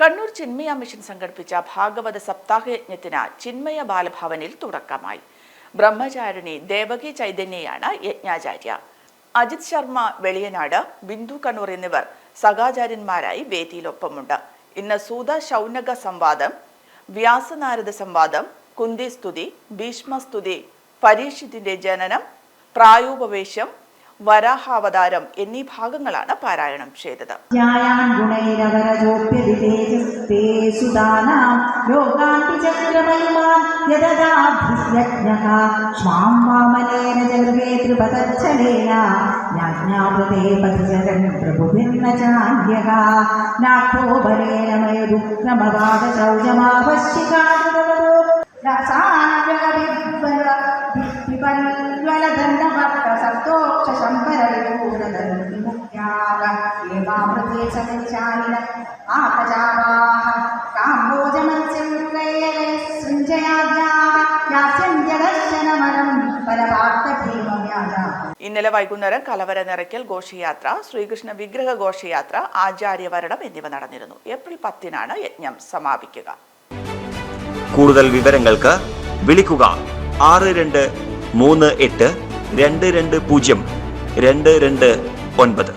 Kannur Chinmaya mission സംഘടിപ്പിച്ച ഭാഗവത സപ്താഹയജ്ഞത്തിന് ചിന്മയ ബാലഭവനിൽ തുടക്കമായി. ബ്രഹ്മചാരിണി ദേവകി ചൈതന്യയാണ് യജ്ഞാചാര്യ. അജിത് ശർമ്മ വെളിയനാട് ബിന്ദു കണ്ണൂർ എന്നിവർ സഖാചാര്യന്മാരായി വേദിയിലൊപ്പമുണ്ട്. ഇന്ന് സൂത ശൗനക സംവാദം വ്യാസനാരദ സംവാദം കുന്തി സ്തുതി ഭീഷ്മസ്തുതി പരീക്ഷിത്തിന്റെ ജനനം പ്രായോപവേശം വരാഹാവതാരം എന്നീ ഭാഗങ്ങളാണ് പാരായണം ചെയ്തത്. ധ്യായാൻ ഇന്നലെ വൈകുന്നേരം കലവര നിറയ്ക്കൽ ഘോഷയാത്ര ശ്രീകൃഷ്ണ വിഗ്രഹ ഘോഷയാത്ര ആചാര്യവരണം എന്നിവ നടന്നിരുന്നു. ഏപ്രിൽ പത്തിനാണ് യജ്ഞം സമാപിക്കുക. കൂടുതൽ വിവരങ്ങൾക്ക് വിളിക്കുക ആറ് രണ്ട് മൂന്ന് എട്ട് രണ്ട് രണ്ട് പൂജ്യം രണ്ട് രണ്ട് ഒൻപത്